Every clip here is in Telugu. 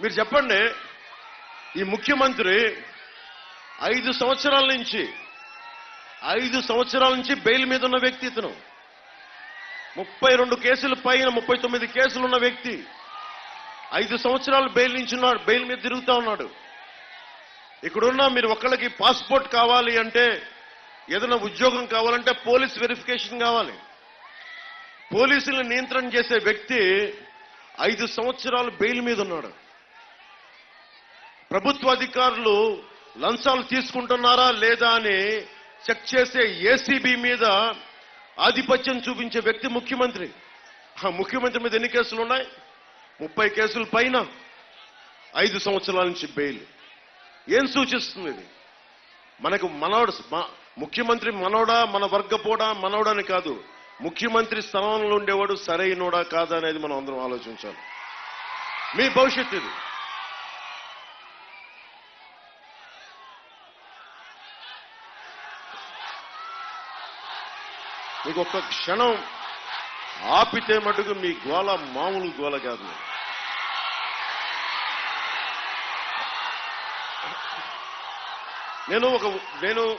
మీరు చెప్పండి ఈ ముఖ్యమంత్రి ఐదు సంవత్సరాల నుంచి ఐదు సంవత్సరాల నుంచి బెయిల్ మీద ఉన్న వ్యక్తి ఇతను. ముప్పై రెండు కేసుల పైన ముప్పై తొమ్మిది కేసులు ఉన్న వ్యక్తి. ఐదు సంవత్సరాలు బెయిల్ నుంచి ఉన్నాడు బెయిల్ మీద తిరుగుతా ఉన్నాడు. ఇక్కడున్న మీరు ఒకళ్ళకి పాస్పోర్ట్ కావాలి అంటే ఏదైనా ఉద్యోగం కావాలంటే పోలీస్ వెరిఫికేషన్ కావాలి. పోలీసులను నియంత్రణ చేసే వ్యక్తి ఐదు సంవత్సరాలు బెయిల్ మీద ఉన్నాడు. ప్రభుత్వ అధికారులు లంచాలు తీసుకుంటున్నారా లేదా అని చెక్ చేసే ఏసీబీ మీద ఆధిపత్యం చూపించే వ్యక్తి ముఖ్యమంత్రి. ఆ ముఖ్యమంత్రి మీద ఎన్ని కేసులు ఉన్నాయి? ముప్పై కేసుల పైన ఐదు సంవత్సరాల నుంచి బెయిల్. ఏం సూచిస్తుంది ఇది? మనకు మనోడు ముఖ్యమంత్రి మనోడా మన వర్గపోడా మనోడని కాదు. ముఖ్యమంత్రి స్థానంలో ఉండేవాడు సరైనోడా కాదా అనేది మనం అందరం ఆలోచించాలి. మీ భవిష్యత్తు ఇది. మీకు ఒక్క క్షణం ఆపితే మటుకు మీ గోల మామూలు గోల కాదు. నేను ఒక నేను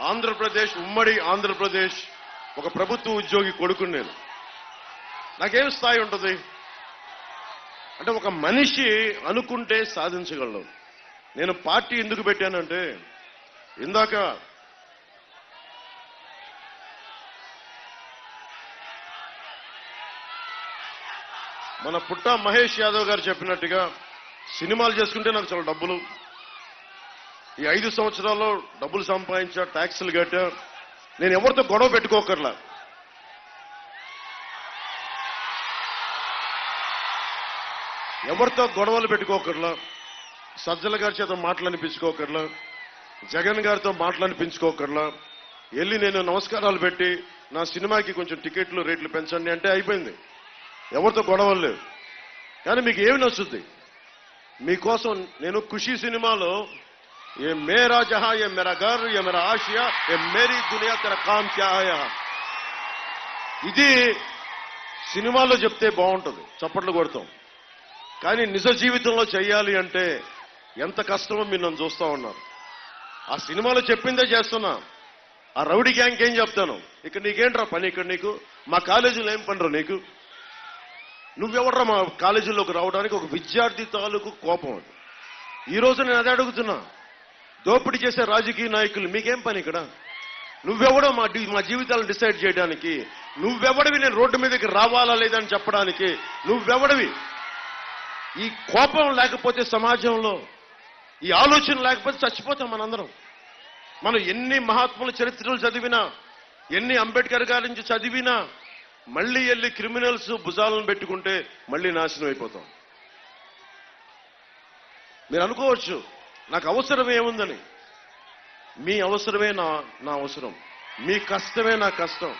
ఆంధ్రప్రదేశ్ ఉమ్మడి ఆంధ్రప్రదేశ్ ఒక ప్రభుత్వ ఉద్యోగి కొడుకుని నేను. నాకేం స్థాయి ఉంటుంది? అంటే ఒక మనిషి అనుకుంటే సాధించగలడు నేను పార్టీ ఎందుకు పెట్టానంటే ఇందాక మన పుట్ట మహేష్ యాదవ్ గారు చెప్పినట్టుగా సినిమాలు చేసుకుంటే నాకు చాలా డబ్బులు. ఈ ఐదు సంవత్సరాల్లో డబ్బులు సంపాదించా ట్యాక్సులు కట్టా. నేను ఎవరితో గొడవ పెట్టుకోకర్లా. ఎవరితో గొడవలు పెట్టుకోకర్లా. సజ్జల గారి చేత మాటలనిపించుకోకర్లా. జగన్ గారితో మాటలనిపించుకోకర్లా. వెళ్ళి నేను నమస్కారాలు పెట్టి నా సినిమాకి కొంచెం టికెట్లు రేట్లు పెంచండి అంటే అయిపోయింది. ఎవరితో గొడవలు లేవు. కానీ మీకు ఏమి నచ్చుద్ది? మీకోసం నేను ఖుషీ సినిమాలో ఏ మేరా జహా ఏ మేరా గర్ ఏ మేరా ఆసియా ఏ మేరీ దునియా తెర కామ్ క్యా ఇది సినిమాలో చెప్తే బాగుంటుంది చప్పట్లు కొడతాం. కానీ నిజ జీవితంలో చేయాలి అంటే ఎంత కష్టమో మీరు నన్ను చూస్తా ఉన్నారు. ఆ సినిమాలో చెప్పిందే చేస్తున్నా. ఆ రౌడీ గ్యాంగ్ ఏం చెప్తాను? ఇక్కడ నీకేంట్రా పని ఇక్కడ నీకు? మా కాలేజీలో ఏం పనిరా నీకు? నువ్వెవర్రా మా కాలేజీలోకి రావడానికి ఒక విద్యార్థి తాలూకు కోపం అది. ఈ రోజు నేను అదే అడుగుతున్నా. దోపిడీ చేసే రాజకీయ నాయకులు మీకేం పని ఇక్కడ? నువ్వెవడో మా మా జీవితాలను డిసైడ్ చేయడానికి నువ్వెవడివి నేను రోడ్డు మీదకి రావాలా లేదని చెప్పడానికి నువ్వెవడవి? ఈ కోపం లేకపోతే సమాజంలో ఈ ఆలోచన లేకపోతే చచ్చిపోతాం మనందరం. మనం ఎన్ని మహాత్ముల చరిత్రలు చదివినా ఎన్ని అంబేద్కర్ గారి నుంచి చదివినా మళ్ళీ వెళ్ళి క్రిమినల్స్ భుజాలను పెట్టుకుంటే మళ్ళీ నాశనం అయిపోతాం. మీరు అనుకోవచ్చు నాకు అవసరం ఏముందని. మీ అవసరమే నా నా అవసరం. మీ కష్టమే నా కష్టం.